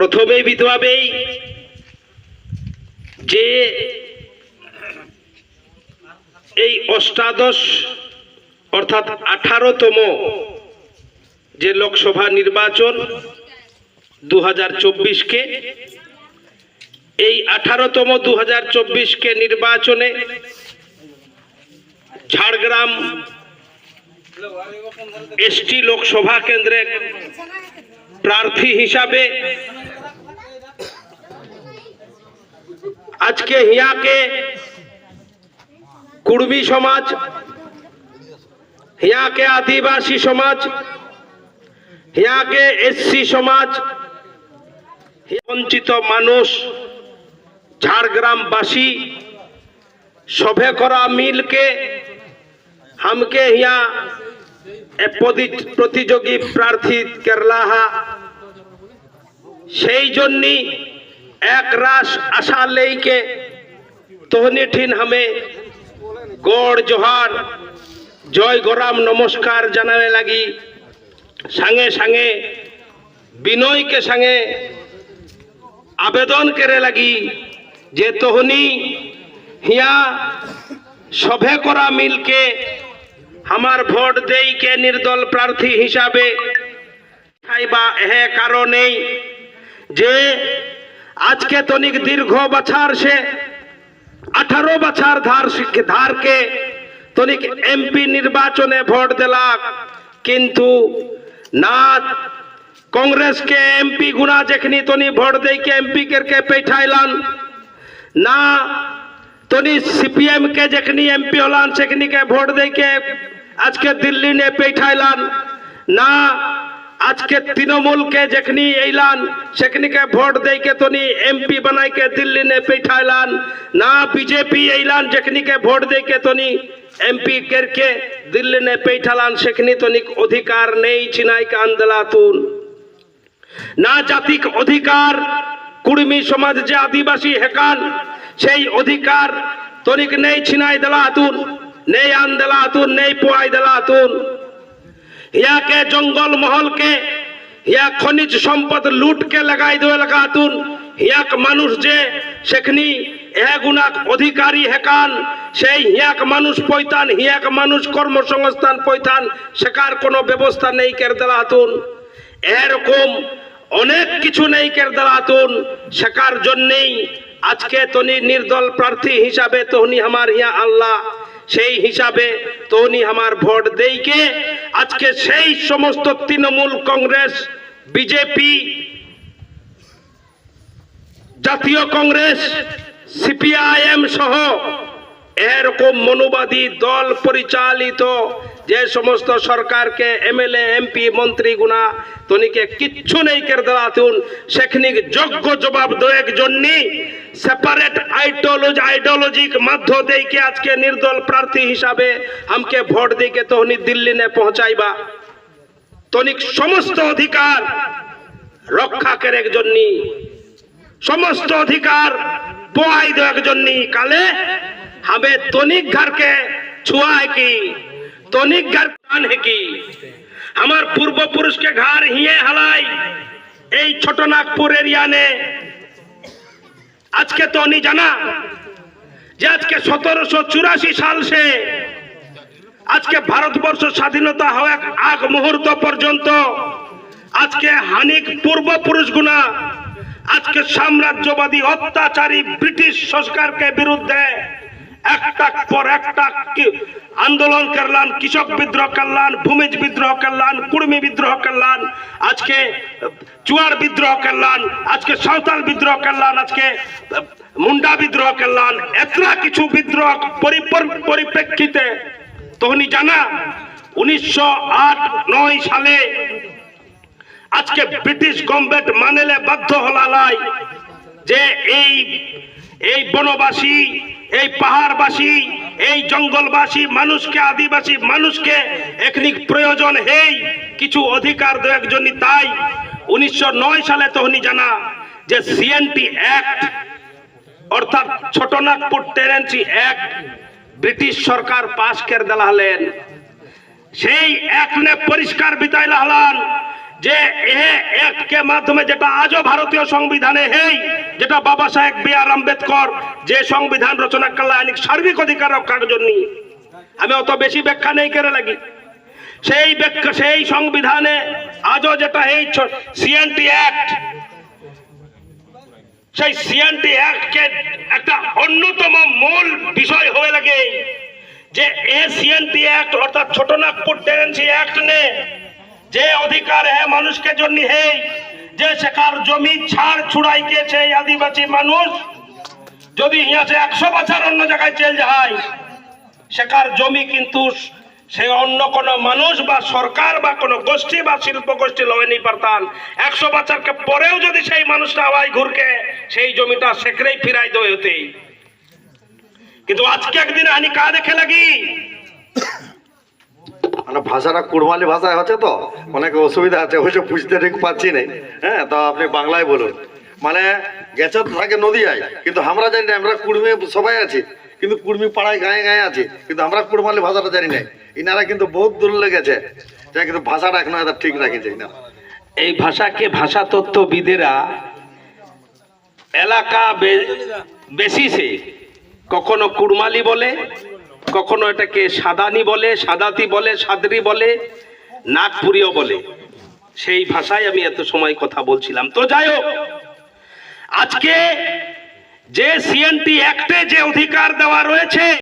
প্রথমেই বিধবাবেই যে এই অষ্টাদশ অর্থাৎ আঠারোতম যে লোকসভা নির্বাচন দু হাজার চব্বিশকে, এই আঠারোতম দু হাজার চব্বিশকে নির্বাচনে ঝাড়গ্রাম এসটি লোকসভা কেন্দ্রের প্রার্থী হিসাবে আজকে হিয়াকে কুর্মী সমাজ হিয়াকে আদিবাসী সমাজ হিয়াকে এসসি সমাজ বঞ্চিত মানুষ ঝাড়গ্রামবাসী সভে করা মিলকে हमके यहाँ এ প্রতি- প্রতিযোগী প্রার্থী কেরলাহা সেই জন্যই এক রাস আশা লেইকে তোহনি ঠিন হামে গড় জোহার। জয় গোরাম নমস্কার জানাবে লাগি। সাঙে সাঙে বিনয়কে সাঙে আবেদন করে লাগি যে তোহনি হিয়া সভে করা মিলকে আমার ভোট দেইকে নির্দল প্রার্থী হিসাবে। খাইবা এহে কারণেই যে আজকে তনিক দীর্ঘ বছর সে, আঠারো বছর ধার ধারকে। তনিক এমপি নির্বাচনে ভোট দিলাক। কিন্তু না, কংগ্রেসকে এমপি গুণা যেখানি তনি ভোট দেইকে এমপি কেরকে পেঠাইলান। না তনি সিপিএম কে যেখানি এমপি হলান, সেখানিকে ভোট দেইকে আজকে দিল্লি নে পেঠাইলান। না আজকে তৃণমূলকে যেখানে এইলান সেখানে ভোট দেয়কে তুমি এমপি বানাইকে দিল্লি নে পেঠাইলান। না বিজেপি এইলান যেখানে ভোট দেয়কে তুমি এমপি কেরকে দিল্লি নে পেঠালান সেখানে তনিক অধিকার নেই চিনাইকে আন্দলাতুন। না জাতিক অধিকার কুর্মী সমাজ যে আদিবাসী হেকান, সেই অধিকার তনিক নেই ছিনাই দেলা হাতুন নেই আন দেলা হাতুন নেই পোয়াই দেলা হাতুন ইয়াকে জঙ্গল মহলকে ইয়া খনিজ সম্পদ লুটকে লাগাই দেওয়া লাগা হাতুন ইয়াক মানুষ যে সেখানি এগুনাক অধিকারী হেকান, সেই হিয়াক মানুষ পৈতান হিয়াক মানুষ কর্মসংস্থান পৈতান সেকার কোনো ব্যবস্থা নেই কের দেলা হাতুন এরকম অনেক কিছু নেই কেরদালাতুন সেকার জন্যেই আজকে তনি নির্দল প্রার্থী হিসাবে তহনি আমার হিয়া আল্লাহ, সেই হিসাবে তহনি আমার ভোট দেইকে আজকে সেই সমস্ত তৃণমূল কংগ্রেস বিজেপি জাতীয় কংগ্রেস সিপিআইএম সহ এরকম মনোবাদী দল পরিচালিত যে সমস্ত সরকারকে এমএলএ, এমপি, মন্ত্রী, গুণা তনিকে কিচ্ছু নেই কের দাঁড়াতুন সেখানিক যোগ্য জবাব দেওয়ার জন্য সেপারেট আইডিওলজি আইডিওলজিক মাধ্য দেইকে আজকে নির্দল প্রার্থী হিসাবে আমকে ভোট দিকে তহনি দিল্লি নে পৌঁছাইবা। তনিক সমস্ত অধিকার রক্ষা করার জন্য সমস্ত অধিকার পোয়াই দেওয়ার জন্য কালে হবে তনিক ঘরকে ছুয়া है কি? তনিক ঘর প্রাণ है কি আমার পূর্বপুরুষকে ঘর হিয়ে হালাই এই ছোটনাগপুর এরিয়া নে। আজকে তো নি জানা যে আজকে সতেরোশো চুরাশি সাল সে আজকে ভারতবর্ষ স্বাধীনতা হওয়ার আগ মুহূর্ত পর্যন্ত আজকে হানিক পূর্বপুরুষ গুণা আজকে সাম্রাজ্যবাদী অত্যাচারী ব্রিটিশ সরকারকে বিরুদ্ধে একটা পর একটা আন্দোলন করলান কৃষক বিদ্রোহ করলান ভূমিজ বিদ্রোহ করলান কুর্মী বিদ্রোহ করলান আজকে চুয়ার বিদ্রোহ করলান আজকে সাঁওতাল বিদ্রোহ করলান আজকে মুন্ডা বিদ্রোহ করলান এতটা কিছু বিদ্রোহ পরিপর- পরিপ্রেক্ষিতে তখনই জানা, উনিশশো আট, নয় সালে আজকে ব্রিটিশ গভর্নমেন্ট মানেলে বাধ্য হলালাই যে এই এই বনবাসী এই পাহাড়বাসী, এই জঙ্গলবাসী, মানুষকে, আদিবাসী মানুষকে এখনি প্রয়োজন হেই, কিছু অধিকার দেওয়ার জন্য তাই। উনিশশো নয় সালে তখনই জানা যে সিএনটি অ্যাক্ট অর্থাৎ ছোটনাগপুর টেরেন্সি অ্যাক্ট ব্রিটিশ সরকার পাশ করে দেলালেন সেই এক নে পরিষ্কার বিতাই হলান। যে এককে মাধ্যমে যেটা আজও ভারতীয় সংবিধানে হেই যেটা বাবা সাহেব বি আর আম্বেদকর যে সংবিধান রচনা করলে আইনিক সার্বিক অধিকার রক্ষার জন্য। আমি অত বেশি ব্যাখ্যা নেই করে লাগি। সেই ব্যাখ্যা, সেই সংবিধানে আজও যেটা এই সিএনটি অ্যাক্ট, সেই সিএনটি অ্যাক্টকে একটা অন্যতম মূল বিষয় হয়ে লাগে যে এ সিএনটি অ্যাক্ট অর্থাৎ ছোট নাগপুর টেনেন্সি অ্যাক্ট নে যে অধিকার হ্যাঁ মানুষকে জন্য হে, যে সেকার জমি ছাড় ছুড়াই গিয়েছে আদিবাসী মানুষ, যদি ইয়াছে একশো বছর অন্য জায়গায় চেল যায় সেকার জমি কিন্তু সে অন্য কোন মানুষ বা সরকার বা কোন গোষ্ঠী বা শিল্প গোষ্ঠী লয়ে নি পারতান একশো বছরকে পরেও যদি সেই মানুষটা আবার ঘুরকে, সেই জমিটা সেকরেই ফিরাই দেবে হতে কিন্তু আজকে একদিন আনি কা দেখে লাগি মানে ভাষাটা কুড়মালি ভাষায় হচ্ছে তো? অনেক অসুবিধা আছে অবশ্য বুঝতে ঠিক পাচ্ছি না। হ্যাঁ তো আপনি বাংলায় বলুন। মানে গেছে থাকে নদীয়ায়, কিন্তু আমরা জানি না, আমরা কুড়মি সবাই আছি। কিন্তু কুড়মি পাড়ায় গায়ে গায়ে আছে, কিন্তু আমরা কুড়মালি ভাষাটা জানি না। ইনারা কিন্তু বহুত দূর লেগেছে। যা কিন্তু ভাষাটা এখনও এত ঠিক রাখেছে না? এই ভাষাকে ভাষা তত্ত্ববিদেরা এলাকা বে- বেসিসে কখনো কুড়মালি বলে কখনো এটাকে সাদানি বলে, সাদাতি বলে, সাদরি বলে, নাগপুরিও বলে। সেই ভাষায় আমি এত সময় কথা বলছিলাম। তো যাই হোক, আজকে যে সিএনটি অ্যাক্টে যে অধিকার দেওয়া রয়েছে